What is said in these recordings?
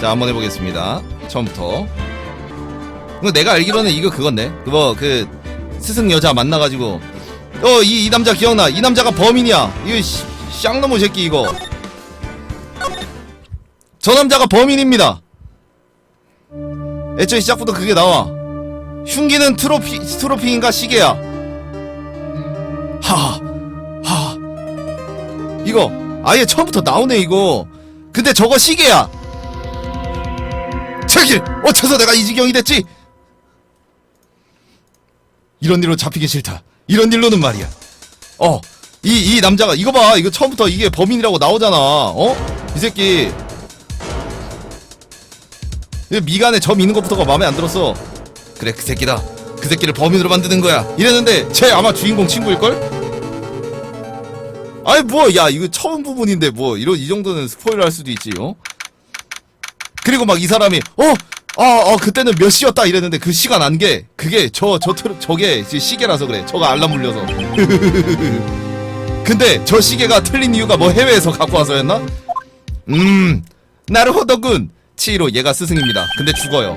자 한번 해보겠습니다. 처음부터. 이거 내가 알기로는 이거 그건데. 그거 그 스승 여자 만나가지고. 어이 이 남자 기억나. 이 남자가 범인이야. 이거 씨, 쌍놈의 새끼 이거. 저 남자가 범인입니다. 애초에 시작부터 그게 나와. 흉기는 트로피 트로피인가 시계야. 하하 하. 이거 아예 처음부터 나오네 이거. 근데 저거 시계야 제길 어째서 내가 이 지경이 됐지. 이런 일로 잡히기 싫다. 이런 일로는 말이야. 어 이 이 남자가 이거 봐. 이거 처음부터 이게 범인이라고 나오잖아. 어? 이 새끼. 이 미간에 점 있는 것부터가 마음에 안 들었어. 그래 그 새끼다. 그 새끼를 범인으로 만드는 거야. 이랬는데 쟤 아마 주인공 친구일걸? 아이 뭐 야 이거 처음 부분인데 뭐 이런 이 정도는 스포일러 할 수도 있지 어 그리고 막 이 사람이 어 아, 어, 그때는 몇 시였다 이랬는데 그 시간 안 게 그게 저, 저, 트- 저게 지- 시계라서 그래. 저가 알람 울려서. 근데 저 시계가 틀린 이유가 뭐 해외에서 갖고 와서였나? 음, 나르호더군. 치히로 얘가 스승입니다. 근데 죽어요.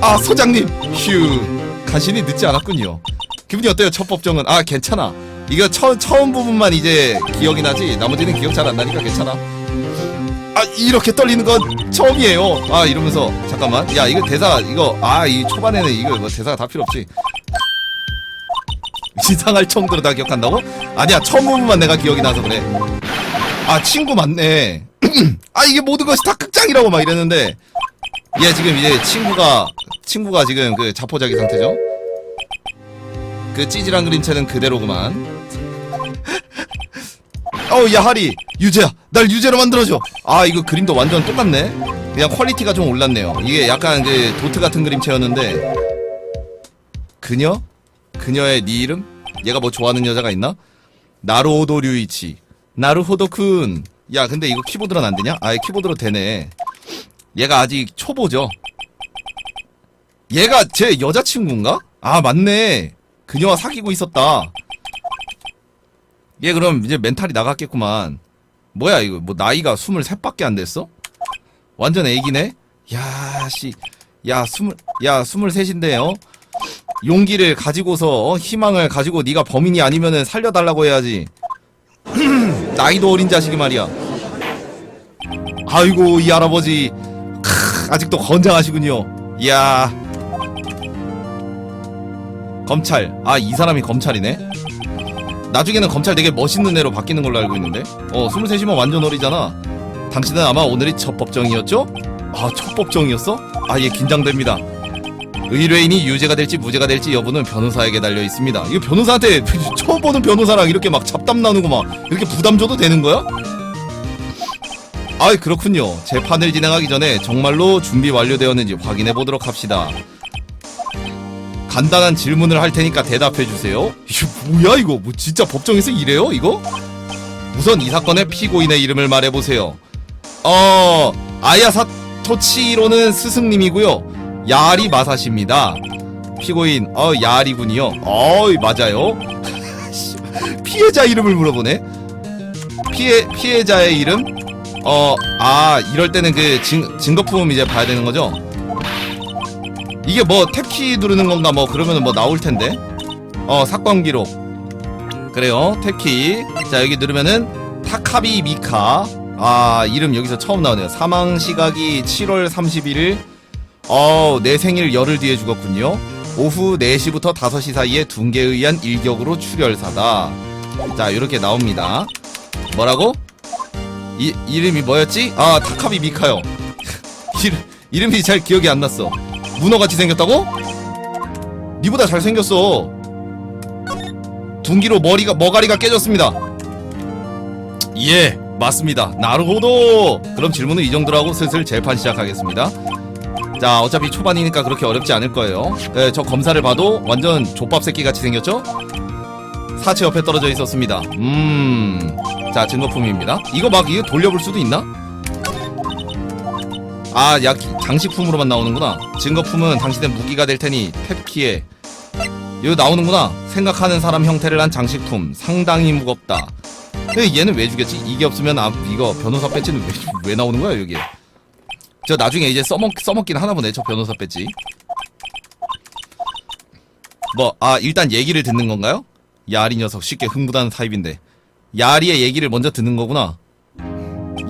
아, 소장님. 휴. 간신히 늦지 않았군요. 기분이 어때요, 첫 법정은? 아, 괜찮아. 이거 처, 처음 부분만 이제 기억이 나지. 나머지는 기억 잘 안 나니까 괜찮아. 아 이렇게 떨리는 건 처음이에요. 아 이러면서 잠깐만. 야 이거 대사 이거 아 이 초반에는 이거 뭐 대사가 다 필요 없지. 이상할 정도로 다 기억한다고? 아니야 처음 부분만 내가 기억이 나서 그래. 아 친구 맞네. 아 이게 모든 것이 다 극장이라고 막 이랬는데 얘 지금 이제 친구가 친구가 지금 그 자포자기 상태죠. 그 찌질한 그림체는 그대로구만. 어우 야 하리. 유재야 날 유재로 만들어줘. 아 이거 그림도 완전 똑같네. 그냥 퀄리티가 좀 올랐네요. 이게 약간 그 도트 같은 그림체였는데. 그녀? 그녀의 네 이름? 얘가 뭐 좋아하는 여자가 있나? 나루호도 류이치. 나루호도쿤. 야 근데 이거 키보드로는 안 되냐? 아 키보드로 되네. 얘가 아직 초보죠? 얘가 제 여자친구인가? 아 맞네. 그녀와 사귀고 있었다 얘 그럼 이제 멘탈이 나갔겠구만. 뭐야 이거 뭐 나이가 23밖에 안 됐어? 완전 애기네? 야 씨. 야 스물 야 스물셋인데 어? 용기를 가지고서 어? 희망을 가지고 네가 범인이 아니면은 살려달라고 해야지. 나이도 어린 자식이 말이야. 아이고 이 할아버지 크, 아직도 건장하시군요. 이야 검찰 아 이 사람이 검찰이네. 나중에는 검찰 되게 멋있는 애로 바뀌는 걸로 알고 있는데 어 23이면 완전 어리잖아 당신은 아마 오늘이 첫 법정이었죠? 아 첫 법정이었어? 아얘 긴장됩니다 의뢰인이 유죄가 될지 무죄가 될지 여부는 변호사에게 달려 있습니다 이거 변호사한테 처음 보는 변호사랑 이렇게 막 잡담 나누고 막 이렇게 부담 줘도 되는 거야? 아이 그렇군요 재판을 진행하기 전에 정말로 준비 완료되었는지 확인해 보도록 합시다 간단한 질문을 할 테니까 대답해 주세요. 이게 뭐야 이거? 뭐 진짜 법정에서 이래요 이거? 우선 이 사건의 피고인의 이름을 말해 보세요. 어 아야사 토치로는 스승님이고요. 야리 마사시입니다. 피고인 어 야리군요. 어이 맞아요. 피해자 이름을 물어보네. 피해 피해자의 이름? 어 아 이럴 때는 그 증, 증거품 이제 봐야 되는 거죠? 이게 뭐 탭키 누르는 건가 뭐 그러면은 뭐 나올 텐데. 어, 사건 기록. 그래요. 탭키. 자, 여기 누르면은 타카비 미카. 아, 이름 여기서 처음 나오네요. 사망 시각이 7월 31일. 어, 내 생일 열흘 뒤에 죽었군요. 오후 4시부터 5시 사이에 둔계에 의한 일격으로 출혈사다. 자, 이렇게 나옵니다. 뭐라고? 이, 이름이 뭐였지? 아, 타카비 미카요. 이름, 이름이 잘 기억이 안 났어. 문어같이 생겼다고? 니보다 잘생겼어. 둔기로 머리가 머가리가 깨졌습니다. 예 맞습니다. 나르호도! 그럼 질문은 이 정도로 하고 슬슬 재판 시작하겠습니다. 자 어차피 초반이니까 그렇게 어렵지 않을 거예요. 네, 저 검사를 봐도 완전 족밥 새끼 같이 생겼죠? 사체 옆에 떨어져 있었습니다. 음자 증거품입니다. 이거 막 이거 돌려볼 수도 있나? 아, 약 장식품으로만 나오는구나. 증거품은 당신의 무기가 될 테니 탭키에 여기 나오는구나. 생각하는 사람 형태를 한 장식품 상당히 무겁다. 근데 얘는 왜 죽였지? 이게 없으면 아 이거 변호사 배지는 왜, 왜 나오는 거야 여기? 저 나중에 이제 써먹 써먹긴 하나 보네 저 변호사 배지. 뭐 아 일단 얘기를 듣는 건가요? 야리 녀석 쉽게 흥분하는 타입인데 야리의 얘기를 먼저 듣는 거구나.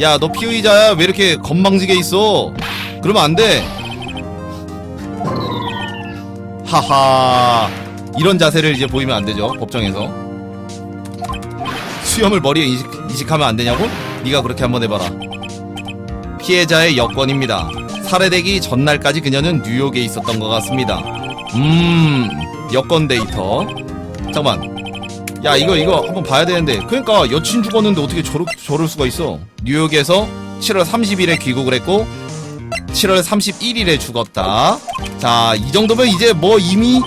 야 너 피의자야 왜 이렇게 건방지게 있어? 그러면 안 돼. 하하 이런 자세를 이제 보이면 안 되죠 법정에서. 수염을 머리에 이식, 이식하면 안 되냐고? 네가 그렇게 한번 해봐라. 피해자의 여권입니다. 살해되기 전날까지 그녀는 뉴욕에 있었던 것 같습니다. 음, 여권 데이터. 잠깐만. 야, 이거, 이거 한번 봐야 되는데. 그러니까 여친 죽었는데 어떻게 저럴, 저럴 수가 있어. 뉴욕에서 7월 30일에 귀국을 했고, 7월 31일에 죽었다. 자, 이 정도면 이제 뭐 이미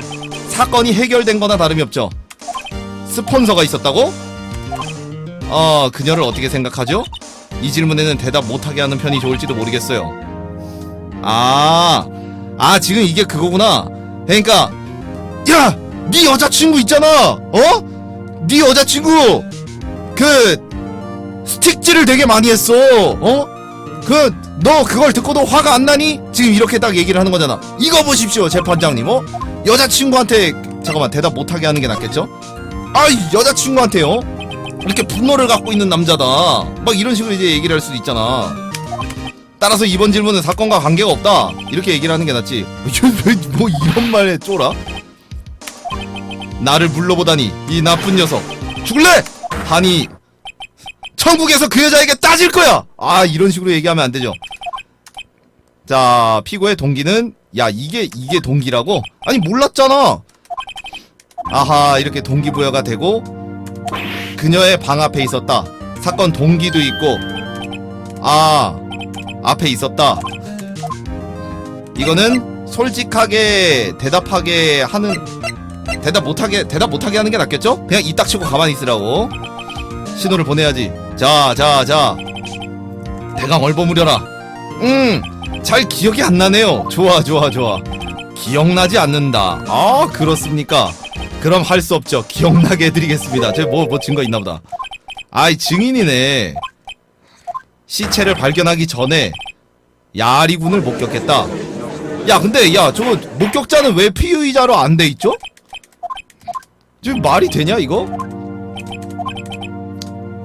사건이 해결된 거나 다름이 없죠. 스폰서가 있었다고? 어, 그녀를 어떻게 생각하죠? 이 질문에는 대답 못하게 하는 편이 좋을지도 모르겠어요. 아, 아, 지금 이게 그거구나. 그러니까, 야! 네 여자친구 있잖아! 어? 네 여자친구! 그, 스틱질을 되게 많이 했어! 어? 그, 너 그걸 듣고도 화가 안 나니? 지금 이렇게 딱 얘기를 하는 거잖아. 이거 보십시오, 재판장님, 어? 여자친구한테, 잠깐만, 대답 못하게 하는 게 낫겠죠? 아이, 여자친구한테요? 이렇게 분노를 갖고 있는 남자다. 막 이런 식으로 이제 얘기를 할 수도 있잖아. 따라서 이번 질문은 사건과 관계가 없다. 이렇게 얘기를 하는 게 낫지. 뭐 이런 말에 쫄아? 나를 물러보다니 이 나쁜 녀석. 죽을래? 하니 천국에서 그 여자에게 따질 거야. 아 이런 식으로 얘기하면 안 되죠. 자 피고의 동기는 야 이게 이게 동기라고? 아니 몰랐잖아. 아하 이렇게 동기부여가 되고 그녀의 방 앞에 있었다. 사건 동기도 있고, 아, 앞에 있었다. 이거는 솔직하게 대답하게 하는, 대답 못하게, 대답 못하게 하는 게 낫겠죠? 그냥 이 딱 치고 가만히 있으라고. 신호를 보내야지. 자, 자, 자. 대강 얼버무려라. 음, 잘 기억이 안 나네요. 좋아, 좋아, 좋아. 기억나지 않는다. 아, 그렇습니까? 그럼 할 수 없죠. 기억나게 해드리겠습니다. 저 뭐, 뭐 증거 있나 보다. 아이, 증인이네. 시체를 발견하기 전에 야리군을 목격했다. 야, 근데, 야, 저거, 목격자는 왜 피의자로 안 돼 있죠? 지금 말이 되냐, 이거?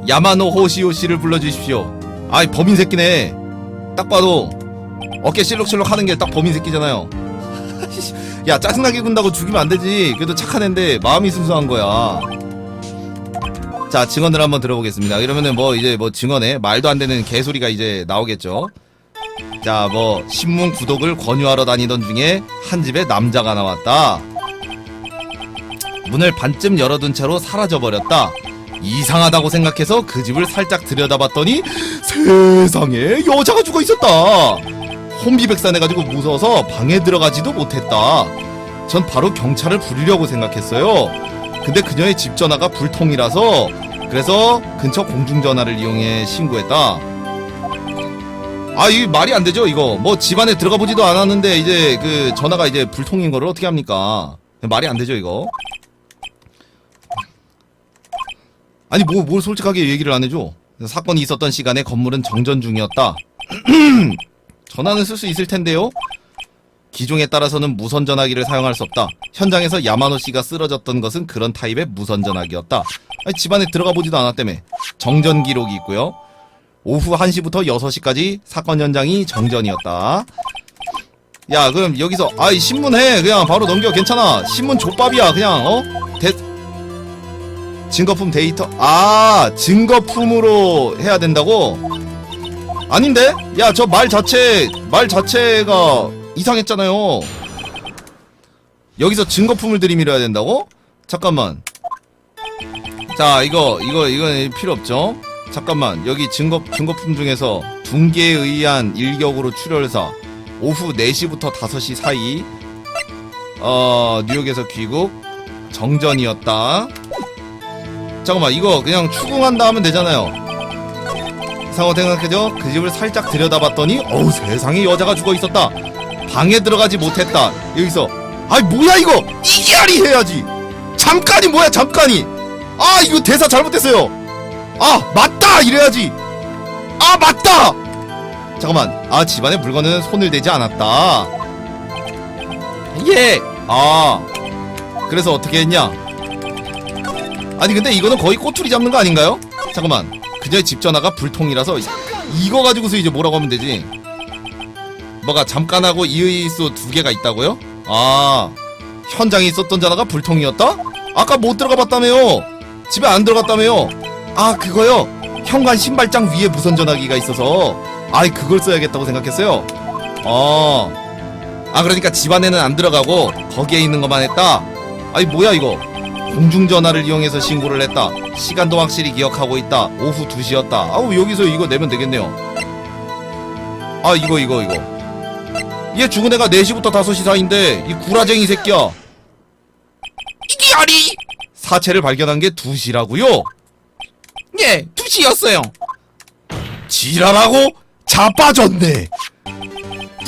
야마노 호시오 씨를 불러주십시오. 아이, 범인 새끼네. 딱 봐도, 어깨 실룩실룩 하는 게 딱 범인 새끼잖아요. 야 짜증나게 군다고 죽이면 안 되지 그래도 착한 앤데 마음이 순수한 거야 자 증언을 한번 들어보겠습니다 이러면은 뭐 이제 뭐 증언에 말도 안 되는 개소리가 이제 나오겠죠 자 뭐 신문 구독을 권유하러 다니던 중에 한 집에 남자가 나왔다 문을 반쯤 열어둔 채로 사라져버렸다 이상하다고 생각해서 그 집을 살짝 들여다봤더니 세상에 여자가 죽어 있었다 혼비백산해가지고 무서워서 방에 들어가지도 못했다. 전 바로 경찰을 부르려고 생각했어요. 근데 그녀의 집 전화가 불통이라서 그래서 근처 공중전화를 이용해 신고했다. 아, 이 말이 안 되죠, 이거. 뭐 집안에 들어가 보지도 않았는데 이제 그 전화가 이제 불통인 거를 어떻게 합니까? 말이 안 되죠, 이거. 아니, 뭐, 뭘 솔직하게 얘기를 안 해줘. 사건이 있었던 시간에 건물은 정전 중이었다. 전화는 쓸 수 있을 텐데요. 기종에 따라서는 무선 전화기를 사용할 수 없다. 현장에서 야마노 씨가 쓰러졌던 것은 그런 타입의 무선 전화기였다. 아니, 집안에 들어가 보지도 않았다며. 정전 기록이 있고요. 오후 1시부터 6시까지 사건 현장이 정전이었다. 야, 그럼 여기서 아이 신문해. 그냥 바로 넘겨. 괜찮아. 신문 족밥이야. 그냥 어? 대 증거품 데이터. 아, 증거품으로 해야 된다고? 아닌데? 야, 저 말 자체, 말 자체가 이상했잖아요. 여기서 증거품을 들이밀어야 된다고? 잠깐만. 자, 이거, 이거, 이건 필요 없죠? 잠깐만. 여기 증거, 증거품 중에서 둥계에 의한 일격으로 출혈사. 오후 4시부터 5시 사이. 어, 뉴욕에서 귀국. 정전이었다. 잠깐만, 이거 그냥 추궁한다 하면 되잖아요. 상호 생각해줘. 그 집을 살짝 들여다봤더니 어우 세상에 여자가 죽어 있었다. 방에 들어가지 못했다. 여기서 아이 뭐야 이거? 이기아리 해야지. 잠깐이 뭐야 잠깐이? 아 이거 대사 잘못됐어요. 아 맞다! 이래야지. 아 맞다! 잠깐만. 아 집안에 물건은 손을 대지 않았다. 예아. 그래서 어떻게 했냐 아니 근데 이거는 거의 꼬투리 잡는 거 아닌가요? 잠깐만. 그녀의 집 전화가 불통이라서 이거 가지고서 이제 뭐라고 하면 되지? 뭐가 잠깐 하고 이의수 두 개가 있다고요? 아 현장에 있었던 전화가 불통이었다? 아까 못 들어가 봤다며요. 집에 안 들어갔다며요. 아 그거요? 현관 신발장 위에 무선 전화기가 있어서. 아이 그걸 써야겠다고 생각했어요. 어. 아 그러니까 집안에는 안 들어가고 거기에 있는 것만 했다? 아이 뭐야 이거 공중전화를 이용해서 신고를 했다. 시간도 확실히 기억하고 있다. 오후 2시였다. 아우 여기서 이거 내면 되겠네요. 아 이거 이거 이거. 얘 죽은 애가 4시부터 5시 사이인데 이 구라쟁이 새끼야. 이게 아니? 사체를 발견한 게 2시라고요? 예 2시였어요. 지랄하고 자빠졌네.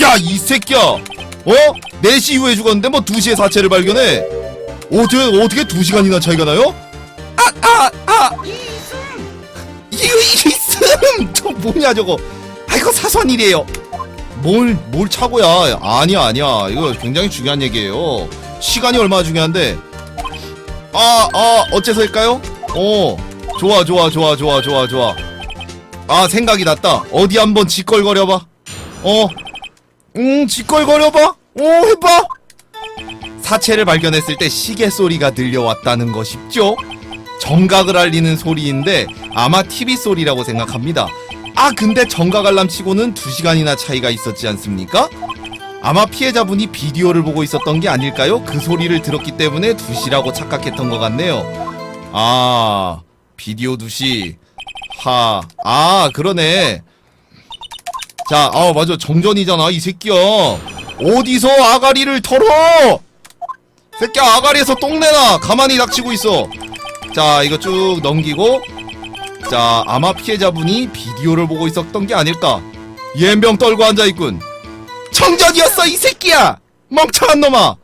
야 이 새끼야. 어? 4시 이후에 죽었는데 뭐 2시에 사체를 발견해 어떻게 어떻게 2시간이나 차이가 나요? 아 아 아! 이거 있음! 저 뭐냐 저거. 아 이거 사소한 일이에요. 뭘 뭘 차고야. 아니야 아니야. 이거 굉장히 중요한 얘기예요. 시간이 얼마나 중요한데. 아아 어째서일까요? 어. 좋아 좋아 좋아 좋아 좋아 좋아. 아 생각이 났다. 어디 한번 짓걸거려봐. 어 음 짓걸거려봐? 어 해봐 사체를 발견했을 때 시계 소리가 들려왔다는 것이죠 정각을 알리는 소리인데 아마 TV 소리라고 생각합니다 아 근데 정각 알람 치고는 2시간이나 차이가 있었지 않습니까? 아마 피해자분이 비디오를 보고 있었던 게 아닐까요? 그 소리를 들었기 때문에 2시라고 착각했던 것 같네요 아 비디오 2시 하, 아, 그러네. 자, 아, 맞아. 정전이잖아, 이 새끼야. 어디서 아가리를 털어! 새끼야, 아가리에서 똥내나! 가만히 닥치고 있어. 자, 이거 쭉 넘기고. 자, 아마 피해자분이 비디오를 보고 있었던 게 아닐까. 연병 떨고 앉아있군. 정전이었어, 이 새끼야! 멍청한 놈아!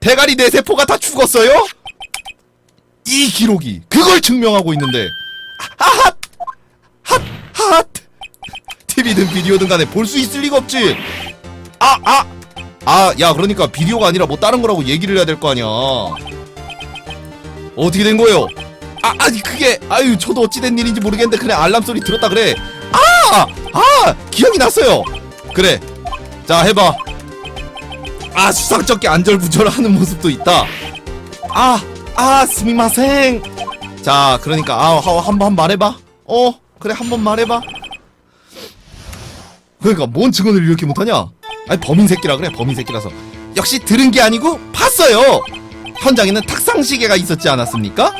대가리 내 세포가 다 죽었어요? 이 기록이 그걸 증명하고 있는데 하핫 핫 핫 TV든 비디오든 간에 볼 수 있을 리가 없지 아 아 아 야 그러니까 비디오가 아니라 뭐 다른 거라고 얘기를 해야 될 거 아니야 어떻게 된 거예요 아 아니 그게 아유 저도 어찌된 일인지 모르겠는데 그냥 알람 소리 들었다 그래 아 아 기억이 났어요 그래 자 해봐 아 수상쩍게 안절부절하는 모습도 있다 아 아, 스미마생. 자, 그러니까 아, 한번 말해봐. 어, 그래 한번 말해봐. 그러니까 뭔 증언을 이렇게 못하냐? 아니 범인 새끼라 그래 범인 새끼라서. 역시 들은 게 아니고 봤어요. 현장에는 탁상 시계가 있었지 않았습니까?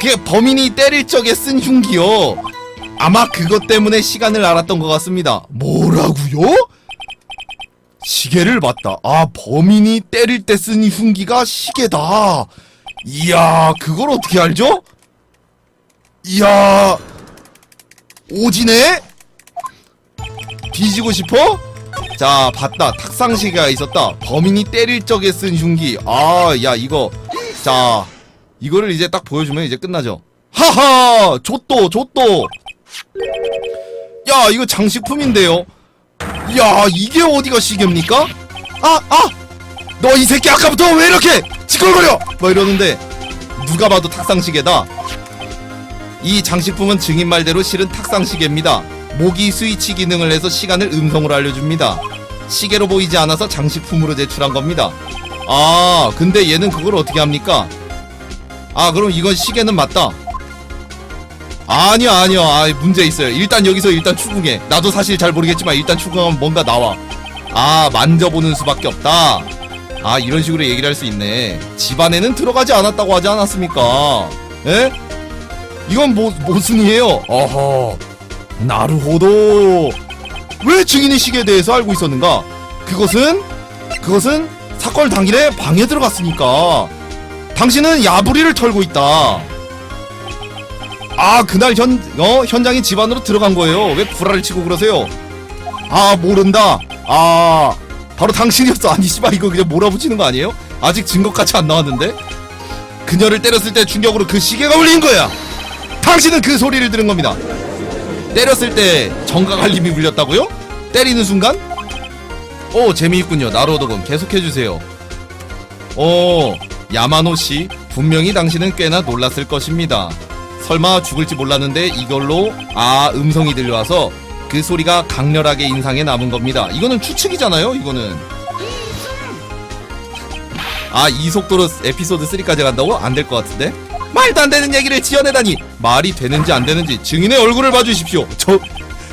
그게 범인이 때릴 적에 쓴 흉기요. 아마 그것 때문에 시간을 알았던 것 같습니다. 뭐라고요? 시계를 봤다. 아, 범인이 때릴 때 쓴 흉기가 시계다. 이야, 그걸 어떻게 알죠? 이야, 오지네? 뒤지고 싶어? 자, 봤다. 탁상시계가 있었다. 범인이 때릴 적에 쓴 흉기. 아, 야, 이거. 자, 이거를 이제 딱 보여주면 이제 끝나죠. 하하! 좆도, 좆도! 야, 이거 장식품인데요? 야, 이게 어디가 시계입니까? 아, 아! 너 이 새끼 아까부터 왜 이렇게 지껄거려! 뭐 이러는데 누가 봐도 탁상시계다. 이 장식품은 증인 말대로 실은 탁상시계입니다. 모기 스위치 기능을 해서 시간을 음성으로 알려줍니다. 시계로 보이지 않아서 장식품으로 제출한 겁니다. 아, 근데 얘는 그걸 어떻게 합니까? 아, 그럼 이건 시계는 맞다. 아니야, 아니야. 아, 문제 있어요. 일단 여기서 일단 추궁해. 나도 사실 잘 모르겠지만 일단 추궁하면 뭔가 나와. 아, 만져보는 수밖에 없다. 아 이런 식으로 얘기를 할 수 있네 집안에는 들어가지 않았다고 하지 않았습니까 에? 이건 뭐, 무슨 이에요 어허 나루호도 왜 증인의 시계에 대해서 알고 있었는가 그것은 그것은 사건 당일에 방에 들어갔으니까 당신은 야부리를 털고 있다 아 그날 현, 어, 현장에 집안으로 들어간 거예요 왜 구라를 치고 그러세요 아 모른다 아 바로 당신이었어. 아니 씨발 이거 그냥 몰아붙이는 거 아니에요? 아직 증거까지 안 나왔는데? 그녀를 때렸을 때 충격으로 그 시계가 울린 거야. 당신은 그 소리를 들은 겁니다. 때렸을 때 정가갈림이 물렸다고요? 때리는 순간? 오 재미있군요. 나로도군 계속해주세요. 오 야마노 씨 분명히 당신은 꽤나 놀랐을 것입니다. 설마 죽을지 몰랐는데 이걸로 아 음성이 들려와서 그 소리가 강렬하게 인상에 남은 겁니다. 이거는 추측이잖아요. 이거는 아 이 속도로 에피소드 3까지 간다고? 안 될 것 같은데? 말도 안 되는 얘기를 지어내다니. 말이 되는지 안 되는지 증인의 얼굴을 봐주십시오. 저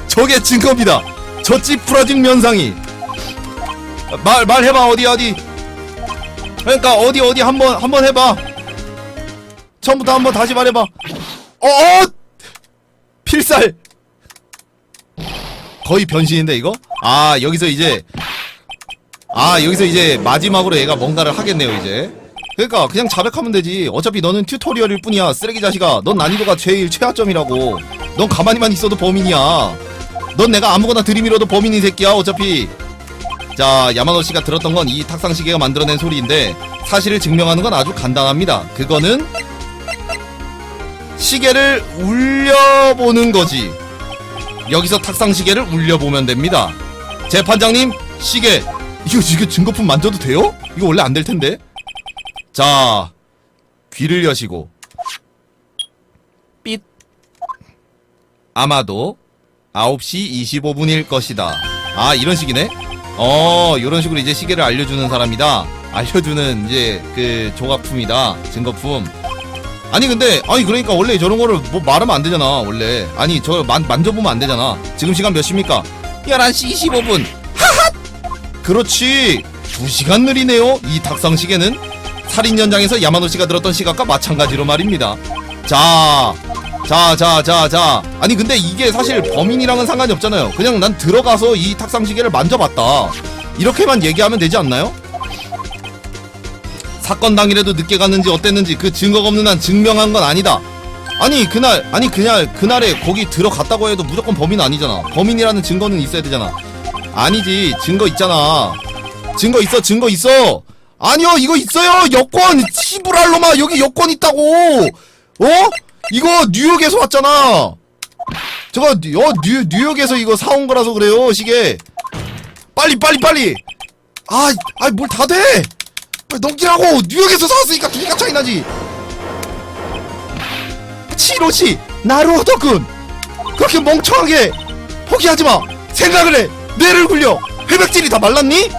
저게 증거입니다. 저 찌푸러진 면상이. 말 말해봐 어디 어디. 그러니까 어디 어디 한번 한번 해봐. 처음부터 한번 다시 말해봐. 어, 어! 필살! 거의 변신인데 이거? 아 여기서 이제 아 여기서 이제 마지막으로 얘가 뭔가를 하겠네요 이제. 그러니까 그냥 자백하면 되지. 어차피 너는 튜토리얼일 뿐이야. 쓰레기 자식아. 넌 난이도가 제일 최하점이라고. 넌 가만히만 있어도 범인이야. 넌 내가 아무거나 들이밀어도 범인인 새끼야 어차피. 자 야마노 씨가 들었던 건 이 탁상 시계가 만들어낸 소리인데 사실을 증명하는 건 아주 간단합니다. 그거는 시계를 울려보는 거지. 여기서 탁상 시계를 울려보면 됩니다. 재판장님 시계 이거 이게 증거품 만져도 돼요? 이거 원래 안 될 텐데. 자 귀를 여시고 삐 아마도 9시 25분일 것이다. 아 이런 식이네. 어, 이런 식으로 이제 시계를 알려주는 사람이다. 알려주는 이제 그 조각품이다. 증거품. 아니 근데 아니 그러니까 원래 저런 거를 뭐 말하면 안 되잖아. 원래. 아니 저 만, 만져보면 안 되잖아. 지금 시간 몇 시입니까? 11시 25분. 그렇지. 2시간 느리네요. 이 닭상 시계는 살인 현장에서 야마노 씨가 들었던 시각과 마찬가지로 말입니다. 자, 자, 자, 자, 자. 아니 근데 이게 사실 범인이랑은 상관이 없잖아요. 그냥 난 들어가서 이 탁상 시계를 만져봤다. 이렇게만 얘기하면 되지 않나요? 사건 당일에도 늦게 갔는지 어땠는지 그 증거가 없는 한 증명한 건 아니다. 아니 그날 아니 그냥 그날에 거기 들어갔다고 해도 무조건 범인 아니잖아. 범인이라는 증거는 있어야 되잖아. 아니지 증거 있잖아. 증거 있어 증거 있어. 아니요 이거 있어요 여권 시부랄로마 여기 여권 있다고. 어? 이거 뉴욕에서 왔잖아. 저거 어 뉴, 뉴욕에서 이거 사온 거라서 그래요 시계. 빨리 빨리 빨리. 아, 아이 뭘 다 돼. 빨리 넘기라고 뉴욕에서 사왔으니까 두 개가 차이 나지. 치로시 나루오더군 그렇게 멍청하게 포기하지 마. 생각을 해. 뇌를 굴려. 회백질이 다 말랐니?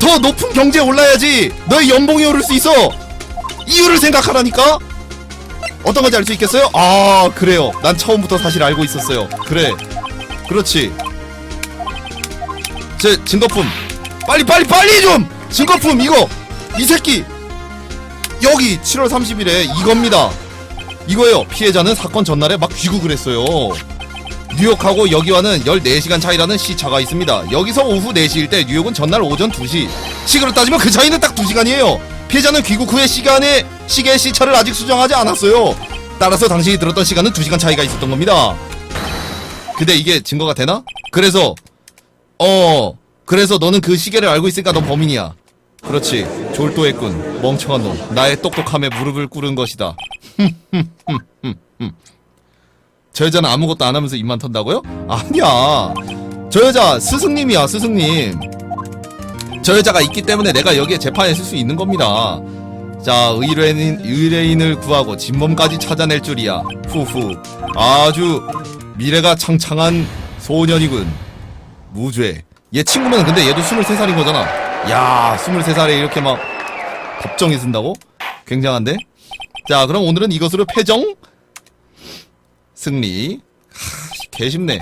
더 높은 경제에 올라야지 너의 연봉이 오를 수 있어. 이유를 생각하라니까. 어떤 건지 알 수 있겠어요? 아 그래요. 난 처음부터 사실 알고 있었어요. 그래. 그렇지. 제 증거품. 빨리 빨리 빨리 좀! 증거품 이거! 이 새끼! 여기 7월 30일에 이겁니다. 이거예요. 피해자는 사건 전날에 막 귀국을 했어요 뉴욕하고 여기와는 14시간 차이라는 시차가 있습니다 여기서 오후 4시일 때 뉴욕은 전날 오전 2시 시계로 따지면 그 차이는 딱 2시간이에요 피해자는 귀국 후에 시간에 시계의 시차를 아직 수정하지 않았어요. 따라서 당신이 들었던 시간은 2시간 차이가 있었던 겁니다. 근데 이게 증거가 되나? 그래서 어 그래서 너는 그 시계를 알고 있으니까 넌 범인이야. 그렇지 졸도했군 멍청한 놈 나의 똑똑함에 무릎을 꿇은 것이다. 저 여자는 아무것도 안 하면서 입만 턴다고요? 아니야 저 여자 스승님이야 스승님 저 여자가 있기 때문에 내가 여기에 재판에 쓸 수 있는 겁니다. 자, 의뢰인, 의뢰인을 구하고 진범까지 찾아낼 줄이야. 후후. 아주 미래가 창창한 소년이군. 무죄. 얘 친구면 근데 얘도 23살인 거잖아. 야, 23살에 이렇게 막 법정에 쓴다고? 굉장한데? 자, 그럼 오늘은 이것으로 패정? 승리. 하, 개쉽네.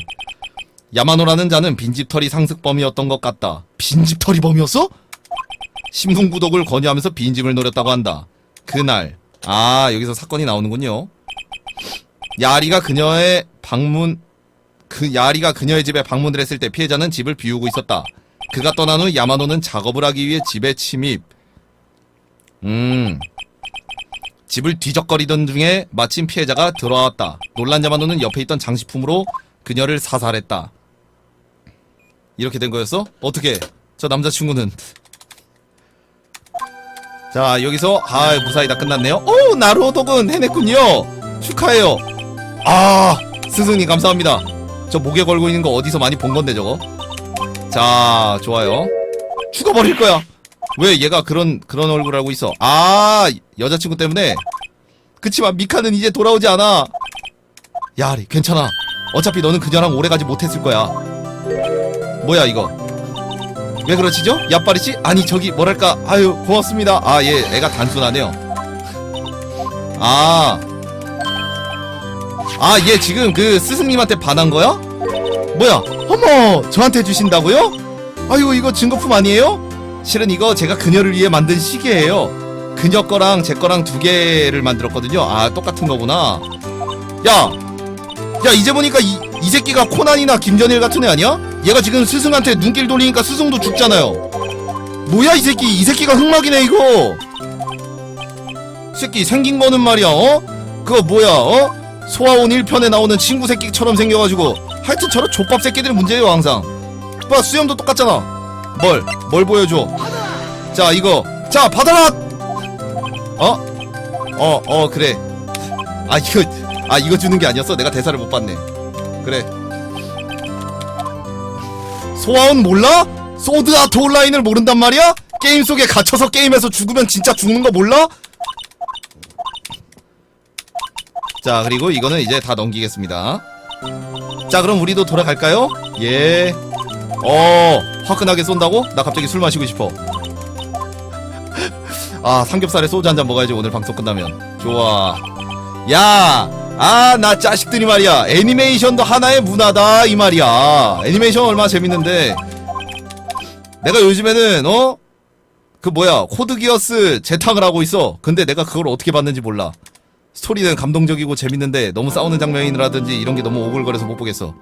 야마노라는 자는 빈집털이 상습범이었던 것 같다. 빈집털이 범이었어? 신분구독을 권유하면서 빈집을 노렸다고 한다. 그날 아 여기서 사건이 나오는군요. 야리가 그녀의 방문 그 야리가 그녀의 집에 방문을 했을 때 피해자는 집을 비우고 있었다. 그가 떠난 후 야마노는 작업을 하기 위해 집에 침입. 음. 집을 뒤적거리던 중에 마침 피해자가 들어왔다. 놀란 야마노는 옆에 있던 장식품으로 그녀를 사살했다. 이렇게 된 거였어? 어떻게? 저 남자친구는 자 여기서 아 무사히 다 끝났네요. 오 나루오독은 해냈군요. 축하해요. 아, 스승님 감사합니다. 저 목에 걸고 있는 거 어디서 많이 본 건데 저거. 자, 좋아요. 죽어버릴 거야. 왜 얘가 그런 그런 얼굴 하고 있어? 아, 여자친구 때문에. 그치만 미카는 이제 돌아오지 않아. 야, 리 괜찮아. 어차피 너는 그녀랑 오래가지 못했을 거야. 뭐야 이거? 왜 그러시죠? 야빠리씨? 아니 저기 뭐랄까 아유 고맙습니다 아 얘 애가 단순하네요 아 아, 얘 지금 그 스승님한테 반한 거야? 뭐야? 어머, 저한테 주신다고요? 아유, 이거 증거품 아니에요? 실은 이거 제가 그녀를 위해 만든 시계예요. 그녀 거랑 제 거랑 두 개를 만들었거든요. 아, 똑같은 거구나. 야! 야, 이제 보니까 이, 이 새끼가 코난이나 김전일 같은 애 아니야? 얘가 지금 스승한테 눈길 돌리니까 스승도 죽잖아요. 뭐야, 이 새끼. 이 새끼가 흑막이네, 이거. 이 새끼 생긴 거는 말이야, 어? 그거 뭐야, 어? 소아온 1편에 나오는 친구 새끼처럼 생겨가지고 하여튼 저런 족밥 새끼들이 문제예요 항상 봐 수염도 똑같잖아 뭘? 뭘 보여줘 자 이거 자 받아라 어? 어 어 그래 아 이거 아 이거 주는 게 아니었어 내가 대사를 못 봤네 그래 소아온 몰라? 소드 아트 온라인을 모른단 말이야? 게임 속에 갇혀서 게임에서 죽으면 진짜 죽는 거 몰라? 자 그리고 이거는 이제 다 넘기겠습니다 자 그럼 우리도 돌아갈까요? 예. 어 화끈하게 쏜다고? 나 갑자기 술 마시고 싶어 아 삼겹살에 소주 한 잔 먹어야지 오늘 방송 끝나면. 좋아. 야 아 나 자식들이 말이야. 애니메이션도 하나의 문화다 이 말이야. 애니메이션 얼마나 재밌는데. 내가 요즘에는 어? 그 뭐야 코드기어스 재탕을 하고 있어. 근데 내가 그걸 어떻게 봤는지 몰라. 스토리는 감동적이고 재밌는데 너무 싸우는 장면이라든지 이런 게 너무 오글거려서 못 보겠어.